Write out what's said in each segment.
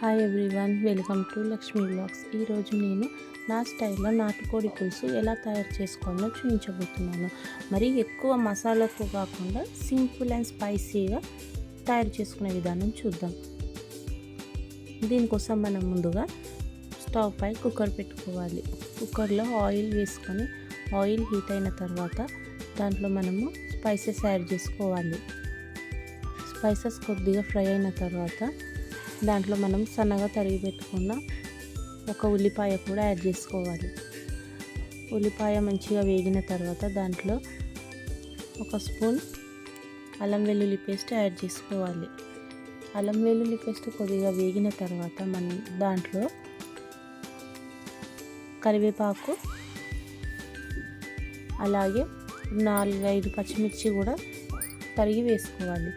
Hi everyone welcome to Lakshmi vlogs ఈరోజు నేను నా స్టైల్లో నాటుకోడి పులుసు ఎలా తయారు చేసుకోవాలో చూపించబోతున్నాను. మరి ఎక్కువ మసాలాకు కాకుండా సింపుల్ అండ్ స్పైసీగా తయారు చేసుకునే విధానం చూద్దాం. దీనికోసం మనం ముందుగా స్టవ్ పై కుక్కర్ పెట్టుకోవాలి. కుక్కర్లో ఆయిల్ వేసుకొని ఆయిల్ హీట్ అయిన తర్వాత దాంట్లో మనము స్పైసెస్ యాడ్ చేసుకోవాలి. స్పైసెస్ కొద్దిగా ఫ్రై అయిన తర్వాత దాంట్లో మనం సన్నగా తరిగి పెట్టుకున్న ఒక ఉల్లిపాయ కూడా యాడ్ చేసుకోవాలి. ఉల్లిపాయ మంచిగా వేగిన తర్వాత దాంట్లో ఒక స్పూన్ అల్లం వెల్లుల్లి పేస్ట్ యాడ్ చేసుకోవాలి. అల్లం వెల్లుల్లి పేస్ట్ కొద్దిగా వేగిన తర్వాత మనం దాంట్లో కరివేపాకు అలాగే నాలుగైదు పచ్చిమిర్చి కూడా తరిగి వేసుకోవాలి.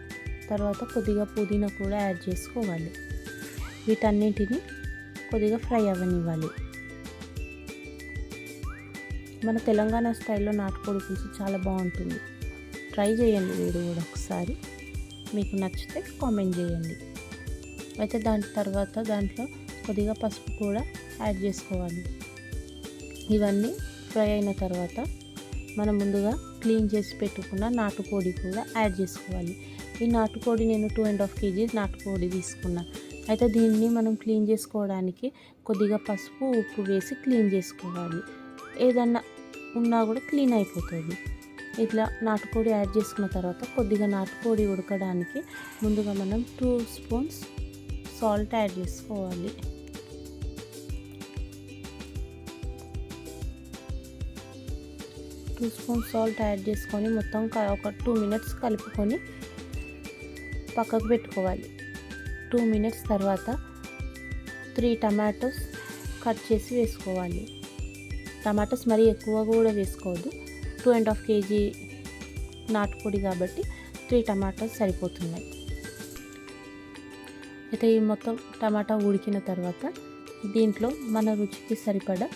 తర్వాత కొద్దిగా పుదీనా కూడా యాడ్ చేసుకోవాలి. వీటన్నిటిని కొద్దిగా ఫ్రై అవ్వనివ్వాలి. మన తెలంగాణ స్టైల్లో నాటుకోడి పులుసు చాలా బాగుంటుంది. ట్రై చేయండి మీరు కూడా ఒకసారి. మీకు నచ్చితే కామెంట్ చేయండి. అయితే దాని తర్వాత దాంట్లో కొద్దిగా పసుపు కూడా యాడ్ చేసుకోవాలి. ఇవన్నీ ఫ్రై అయిన తర్వాత మనం ముందుగా క్లీన్ చేసి పెట్టుకున్న నాటుకోడి కూడా యాడ్ చేసుకోవాలి. ఈ నాటుకోడి నేను టూ అండ్ హాఫ్ కేజీ నాటుకోడి తీసుకున్నా. అయితే దీన్ని మనం క్లీన్ చేసుకోవడానికి కొద్దిగా పసుపు ఉప్పు వేసి క్లీన్ చేసుకోవాలి. ఏదన్నా ఉన్నా కూడా క్లీన్ అయిపోతుంది. ఇట్లా నాటుకోడి యాడ్ చేసుకున్న తర్వాత కొద్దిగా నాటుకోడి ఉడకడానికి ముందుగా మనం టూ స్పూన్స్ సాల్ట్ యాడ్ చేసుకోవాలి. టూ స్పూన్స్ సాల్ట్ యాడ్ చేసుకొని మొత్తం ఒక టూ మినిట్స్ కలుపుకొని పక్కకు పెట్టుకోవాలి. టూ మినిట్స్ తర్వాత త్రీ టమాటోస్ కట్ చేసి వేసుకోవాలి. టమాటోస్ మరీ ఎక్కువ కూడా వేసుకోవద్దు. టూ అండ్ హాఫ్ కేజీ నాటుకోడి కాబట్టి త్రీ టమాటోస్ సరిపోతున్నాయి. అయితే ఈ మొత్తం టమాటా ఉడికిన తర్వాత దీంట్లో మన రుచికి సరిపడా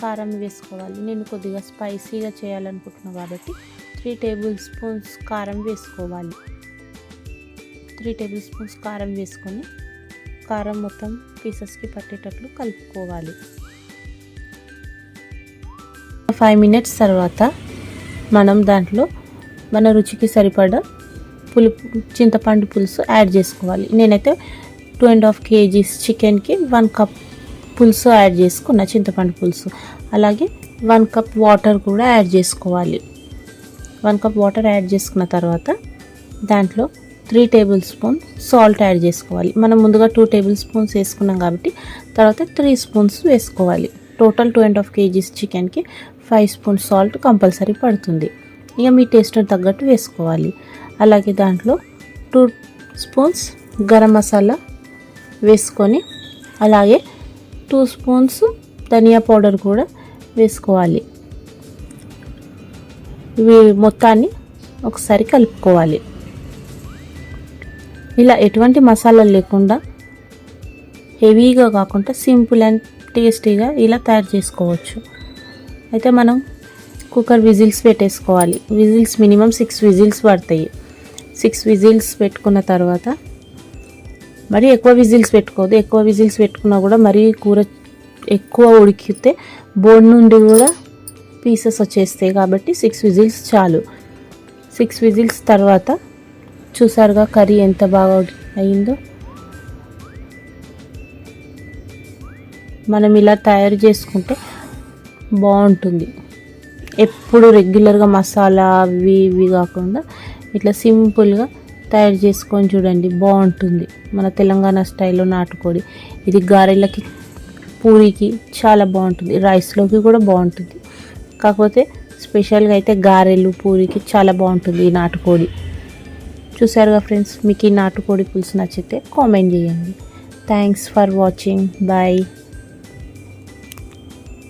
కారం వేసుకోవాలి. నేను కొద్దిగా స్పైసీగా చేయాలనుకుంటున్నాను కాబట్టి త్రీ టేబుల్ స్పూన్స్ కారం వేసుకోవాలి. త్రీ టేబుల్ స్పూన్స్ కారం వేసుకొని కారం మొత్తం పీసెస్కి పట్టేటట్లు కలుపుకోవాలి. ఫైవ్ మినిట్స్ తర్వాత మనం దాంట్లో మన రుచికి సరిపడా పులుపు చింతపండు పులుసు యాడ్ చేసుకోవాలి. నేనైతే టూ అండ్ హాఫ్ కేజీస్ చికెన్కి వన్ కప్ పులుసు యాడ్ చేసుకున్న చింతపండు పులుసు. అలాగే వన్ కప్ వాటర్ కూడా యాడ్ చేసుకోవాలి. వన్ కప్ వాటర్ యాడ్ చేసుకున్న తర్వాత దాంట్లో three table spoon salt add చేసుకోవాలి. మనం ముందుగా టూ టేబుల్ స్పూన్స్ వేసుకున్నాం కాబట్టి తర్వాత త్రీ స్పూన్స్ వేసుకోవాలి. Total two and half KGs చికెన్కి ఫైవ్ స్పూన్స్ సాల్ట్ కంపల్సరీ పడుతుంది. ఇక మీ టేస్ట్ తగ్గట్టు వేసుకోవాలి. అలాగే దాంట్లో టూ స్పూన్స్ గరం మసాలా వేసుకొని అలాగే టూ స్పూన్స్ ధనియా పౌడర్ కూడా వేసుకోవాలి. ఇవి మొత్తాన్ని ఒకసారి కలుపుకోవాలి. ఇలా ఎటువంటి మసాలాలు లేకుండా హెవీగా కాకుండా సింపుల్ అండ్ టేస్టీగా ఇలా తయారు చేసుకోవచ్చు. అయితే మనం కుక్కర్ విజిల్స్ పెట్టేసుకోవాలి. విజిల్స్ మినిమం సిక్స్ విజిల్స్ పడతాయి. సిక్స్ విజిల్స్ పెట్టుకున్న తర్వాత మరి ఎక్కువ విజిల్స్ పెట్టుకోవద్దు. ఎక్కువ విజిల్స్ పెట్టుకున్నా కూడా మరీ కూర ఎక్కువ ఉడికితే బోన్ నుండి కూడా పీసెస్ వచ్చేస్తాయి కాబట్టి సిక్స్ విజిల్స్ చాలు. సిక్స్ విజిల్స్ తర్వాత చూసారుగా కర్రీ ఎంత బాగా అయిందో. మనం ఇలా తయారు చేసుకుంటే బాగుంటుంది. ఎప్పుడు రెగ్యులర్గా మసాలా అవి ఇవి కాకుండా ఇట్లా సింపుల్గా తయారు చేసుకొని చూడండి బాగుంటుంది. మన తెలంగాణ స్టైల్లో నాటుకోడి ఇది గారెలకి పూరికి చాలా బాగుంటుంది. రైస్లోకి కూడా బాగుంటుంది. కాకపోతే స్పెషల్గా అయితే గారెలు పూరికి చాలా బాగుంటుంది ఈ నాటుకోడి. చూసారుగా ఫ్రెండ్స్ మీకు ఈ నాటుకోడి పులుసు నచ్చితే కామెంట్ చేయండి. Thanks for watching bye